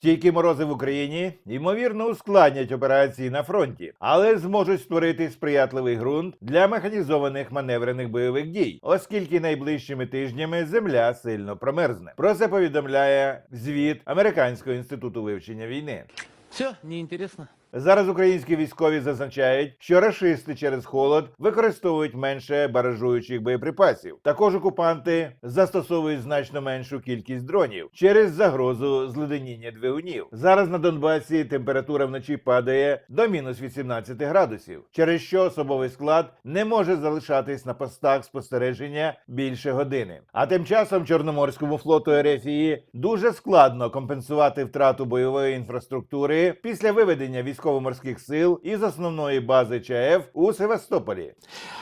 Стійкі морози в Україні ймовірно ускладнять операції на фронті, але зможуть створити сприятливий ґрунт для механізованих маневрених бойових дій, оскільки найближчими тижнями земля сильно промерзне. Про це повідомляє звіт Американського інституту вивчення війни. Все, неинтересно. Зараз українські військові зазначають, що рашисти через холод використовують менше баражуючих боєприпасів. Також окупанти застосовують значно меншу кількість дронів через загрозу зледеніння двигунів. Зараз на Донбасі температура вночі падає до мінус 18 градусів, через що особовий склад не може залишатись на постах спостереження більше години. А тим часом Чорноморському флоту Ерефії дуже складно компенсувати втрату бойової інфраструктури після виведення військово-морських сил із основної бази ЧАЕФ у Севастополі.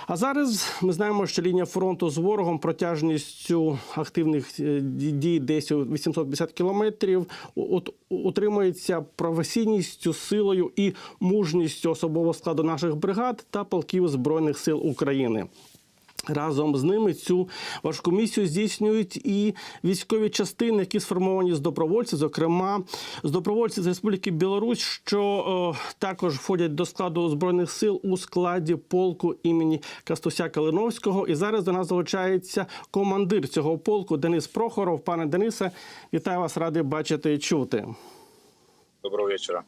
А зараз ми знаємо, що лінія фронту з ворогом протяжністю активних е, дій десь у 850 кілометрів. От утримується професійністю, силою і мужністю особового складу наших бригад та полків збройних сил України. Разом з ними цю важку місію здійснюють і військові частини, які сформовані з добровольців, зокрема з добровольців з Республіки Білорусь, що е, також входять до складу збройних сил у складі полку імені Кастуся Калиновського. І зараз до нас залучається командир цього полку Денис Прохоров. Пане Денисе, вітаю вас, радий бачити і чути. Доброго вечора.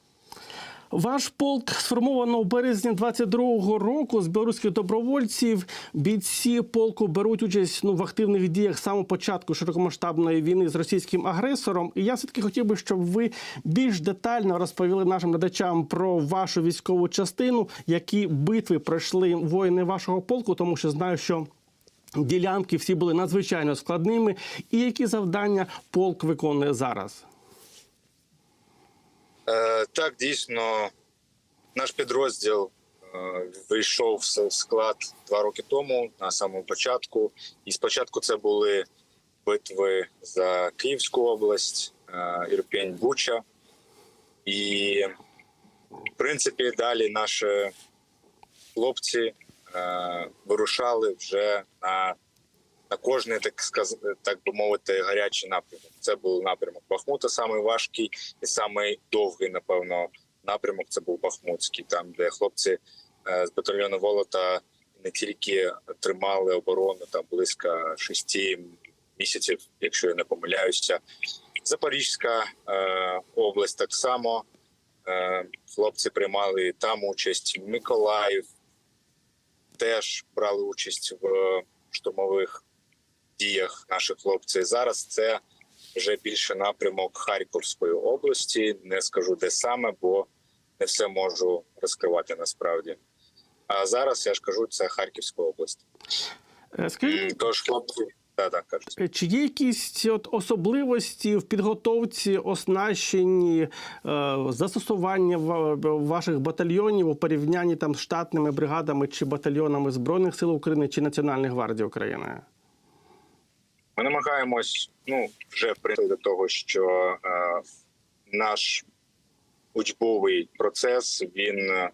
Ваш полк сформовано в березні 22-го року з білоруських добровольців. Бійці полку беруть участь ну, в активних діях самого початку широкомасштабної війни з російським агресором. І я все таки хотів би, щоб ви більш детально розповіли нашим глядачам про вашу військову частину, які битви пройшли воїни вашого полку, тому що знаю, що. Ділянки всі були надзвичайно складними, і які завдання полк виконує зараз. Е, так, дійсно, наш підрозділ е, вийшов в склад два роки тому на самому початку. І спочатку це були битви за Київську область, е, Ірпінь, Буча. І, в принципі, далі наші хлопці вирушали вже на. На кожний, так сказ... так би мовити, гарячий напрямок. Це був напрямок Бахмута, самий важкий і самий довгий, напевно, напрямок. Це був Бахмутський, там де хлопці е, з батальйону Волота не тільки тримали оборону там близько шести місяців, якщо я не помиляюся. Запорізька е, область так само е, хлопці приймали там участь. Миколаїв теж брали участь в штурмових діях наших хлопців. Зараз це вже більше напрямок Харківської області. Не скажу де саме, бо не все можу розкривати насправді. А зараз я ж кажу, це Харківська область. Е, Скажіть, Тож хлопці, так, так кажуть. Е, Чи є якісь от особливості в підготовці, оснащенні, е, застосування ва- ваших батальйонів у порівнянні там з штатними бригадами чи батальйонами Збройних сил України чи Національної гвардії України? Ми намагаємось ну вже прийти до того, що е, наш учбовий процес він е,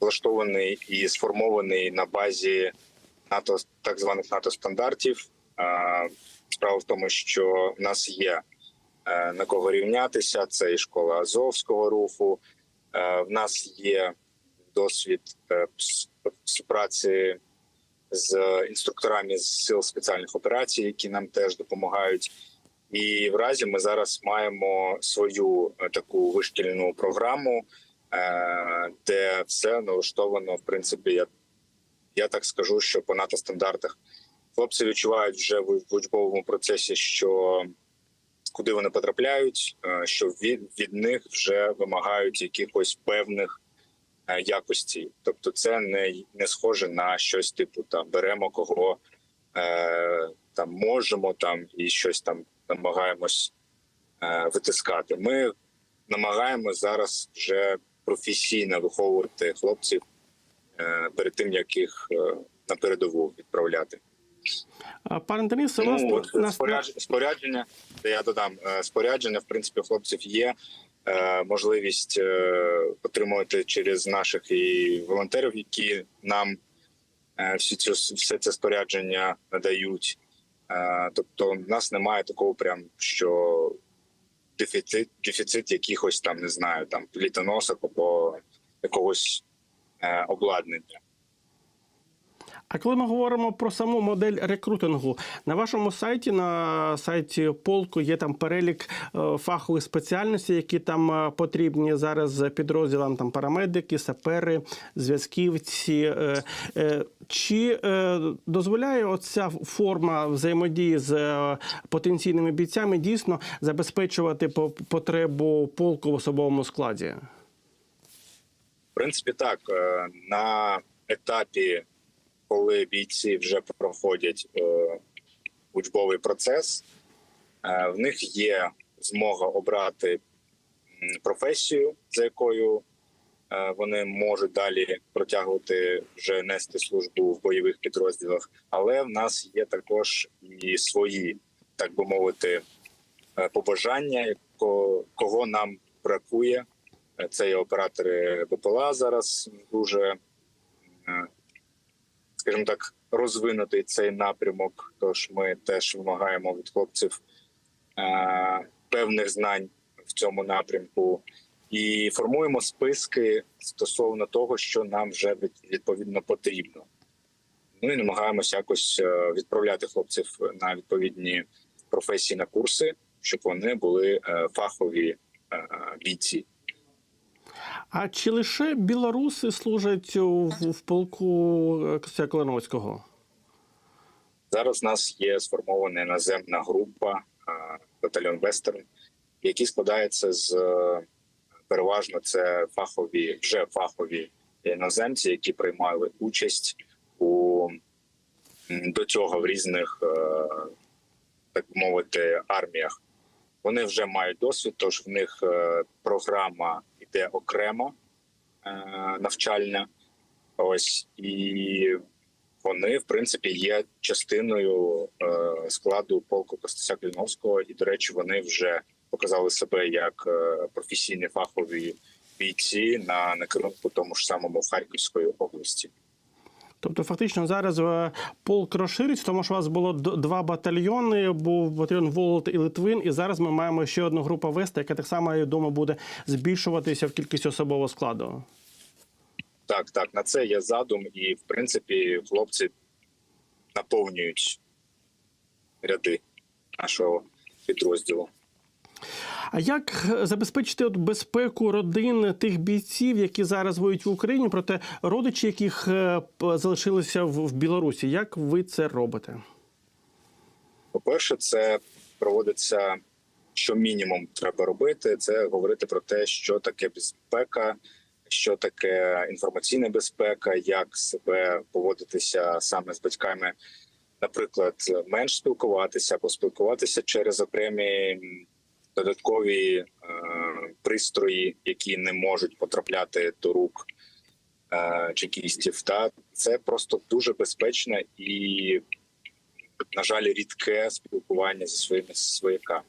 влаштований і сформований на базі НАТО, так званих НАТО стандартів. Е, справа в тому, що в нас є е, на кого рівнятися. Це і школа Азовського руху. Е, в нас є досвід е, співпраці з інструкторами з сил спеціальних операцій, які нам теж допомагають. І в разі ми зараз маємо свою е, таку вишкільну програму, е, де все налаштовано. В принципі, я, я так скажу, що по НАТО стандартах хлопці відчувають вже в, учбовому процесі, що куди вони потрапляють, е, що від, від них вже вимагають якихось певних якості. Тобто, це не, не схоже на щось типу там беремо кого е, там можемо там і щось там намагаємось е, витискати. Ми намагаємось зараз вже професійно виховувати хлопців е, перед тим, як їх е, на передову відправляти. Пане Денисе, Ну, спорядження, спорядження, я додам е, спорядження. В принципі, хлопців є е, можливість е, отримувати через наших і волонтерів, які нам е, всі цю все це спорядження надають. Е, тобто, в нас немає такого, прям що дефіцит, дефіцит якихось там, не знаю, там плітоносок або якогось е, обладнання. А коли ми говоримо про саму модель рекрутингу, на вашому сайті, на сайті полку, є там перелік е, фахових спеціальностей, які там е, потрібні зараз підрозділам там парамедики, сапери, зв'язківці. Е, Чи дозволяє оця форма взаємодії з потенційними бійцями дійсно забезпечувати потребу полку в особовому складі? В принципі, так на етапі, коли бійці вже проходять е, учбовий процес, е, в них є змога обрати професію, за якою е, вони можуть далі протягувати вже нести службу в бойових підрозділах. Але в нас є також і свої, так би мовити, е, побажання, ко- кого нам бракує. Е, Це є оператори БПЛА зараз дуже, скажімо так, розвинутий цей напрямок. Тож ми теж вимагаємо від хлопців е, певних знань в цьому напрямку і формуємо списки стосовно того, що нам вже відповідно потрібно. Ну і намагаємося якось е, відправляти хлопців на відповідні професії на курси, щоб вони були е, фахові е, бійці. А чи лише білоруси служать у- в, полку е, Костя Клиновського? Зараз у нас є сформована наземна група е, батальйон Вестерн, який складається з е, переважно це фахові, вже фахові іноземці, які приймали участь у до цього в різних, так мовити, арміях. Вони вже мають досвід, тож в них програма йде окремо е, навчальна. Ось і вони, в принципі, є частиною е, складу полку Костася Кліновського, і, до речі, вони вже показали себе як е, професійні фахові бійці на накерунку тому ж самому Харківської області. Тобто, фактично, зараз е, полк розшириться, тому що у вас було два батальйони, був батальйон Волод і Литвин, і зараз ми маємо ще одну групу Веста, яка так само, я думаю, буде збільшуватися в кількості особового складу. Так, так, на це є задум, і в принципі хлопці наповнюють ряди нашого підрозділу. А як забезпечити от безпеку родин тих бійців, які зараз воюють в Україні, проте родичі, яких е, залишилися в Білорусі? Як ви це робите? По-перше, це проводиться що мінімум треба робити. Це говорити про те, що таке безпека, що таке інформаційна безпека, як себе поводитися саме з батьками, наприклад, менш спілкуватися, або спілкуватися через окремі додаткові е, пристрої, які не можуть потрапляти до рук е, чекістів. Та це просто дуже безпечне і на жаль, рідке спілкування зі своїми свояками.